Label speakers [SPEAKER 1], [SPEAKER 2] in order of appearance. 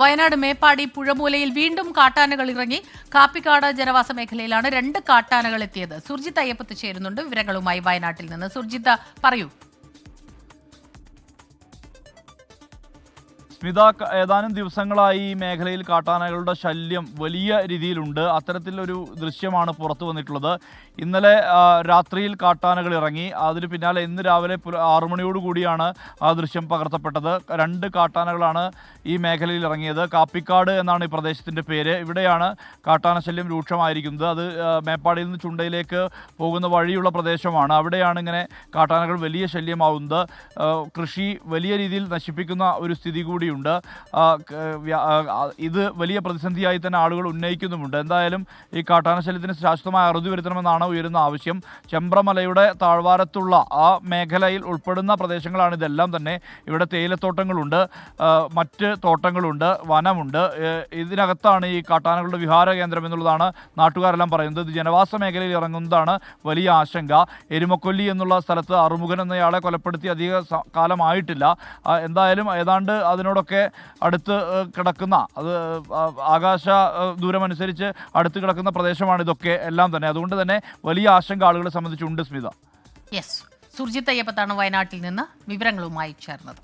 [SPEAKER 1] വയനാട് മേപ്പാടി പുഴമൂലയിൽ വീണ്ടും കാട്ടാനകൾ ഇറങ്ങി കാപ്പിക്കാട് ജനവാസ മേഖലയിലാണ് രണ്ട് കാട്ടാനകൾ എത്തിയത്. സുർജിത്ത് അയ്യപ്പത്ത് ചേരുന്നുണ്ട് വിവരങ്ങളുമായി വയനാട്ടിൽ നിന്ന്. സുർജിത്ത് പറയൂ.
[SPEAKER 2] സ്മിത ഏതാനും ദിവസങ്ങളായി ഈ മേഖലയിൽ കാട്ടാനകളുടെ ശല്യം വലിയ രീതിയിലുണ്ട്. അത്തരത്തിലൊരു ദൃശ്യമാണ് പുറത്തു വന്നിട്ടുള്ളത്. ഇന്നലെ രാത്രിയിൽ കാട്ടാനകൾ ഇറങ്ങി. അതിന് പിന്നാലെ ഇന്ന് രാവിലെ പുല- ആറു മണിയോട് കൂടിയാണ് ആ ദൃശ്യം പകർത്തപ്പെട്ടത്. രണ്ട് കാട്ടാനകളാണ് ഈ മേഖലയിൽ ഇറങ്ങിയത്. കാപ്പിക്കാട് എന്നാണ് ഈ പ്രദേശത്തിന്റെ പേര്. ഇവിടെയാണ് കാട്ടാന ശല്യം രൂക്ഷമായിരിക്കുന്നത്. അത് മേപ്പാടിയിൽ നിന്ന് ചുണ്ടയിലേക്ക് പോകുന്ന വഴിയുള്ള പ്രദേശമാണ്. അവിടെയാണ് ഇങ്ങനെ കാട്ടാനകൾ വലിയ ശല്യമാവുന്നത്. കൃഷി വലിയ രീതിയിൽ നശിപ്പിക്കുന്ന ഒരു സ്ഥിതി കൂടിയുണ്ട്. ആ, ഇത് വലിയ പ്രതിസന്ധിയായി തന്നെ ആളുകൾ ഉന്നയിക്കുന്നുമുണ്ട്. എന്തായാലും ഈ കാട്ടാന ശല്യത്തിന് ശാശ്വതമായ അറുതി വരുത്തണമെന്നാണ് ഉയരുന്ന ആവശ്യം. ചെമ്പ്രമലയുടെ താഴ്വാരത്തുള്ള ആ മേഖലയിൽ ഉൾപ്പെടുന്ന പ്രദേശങ്ങളാണ് ഇതെല്ലാം തന്നെ. ഇവിടെ തേയിലത്തോട്ടങ്ങളുണ്ട് മറ്റ് തോട്ടങ്ങളുണ്ട് വനമുണ്ട്. ഇതിനകത്താണ് ഈ കാട്ടാനകളുടെ വിഹാര കേന്ദ്രം എന്നുള്ളതാണ് നാട്ടുകാരെല്ലാം പറയുന്നത്. ഇത് ജനവാസ മേഖലയിൽ ഇറങ്ങുന്നതാണ് വലിയ ആശങ്ക. എരുമക്കൊല്ലി എന്നുള്ള സ്ഥലത്ത് അറുമുഖൻ എന്നയാളെ കൊലപ്പെടുത്തി അധിക കാലമായിട്ടില്ല. എന്തായാലും ഏതാണ്ട് അതിനോടൊക്കെ അടുത്ത് ഏ, കിടക്കുന്ന അത് ആകാശ ദൂരമനുസരിച്ച് അടുത്ത് കിടക്കുന്ന പ്രദേശമാണ് ഇതൊക്കെ എല്ലാം തന്നെ. അതുകൊണ്ട് തന്നെ വലിയ ആശങ്ക ആളുകളെ സംബന്ധിച്ചുണ്ട് സ്മിത.
[SPEAKER 1] യെസ് സുർജിത്ത് അയ്യപ്പത്താണ് വയനാട്ടിൽ നിന്ന് വിവരങ്ങളുമായി ചേർന്നത്.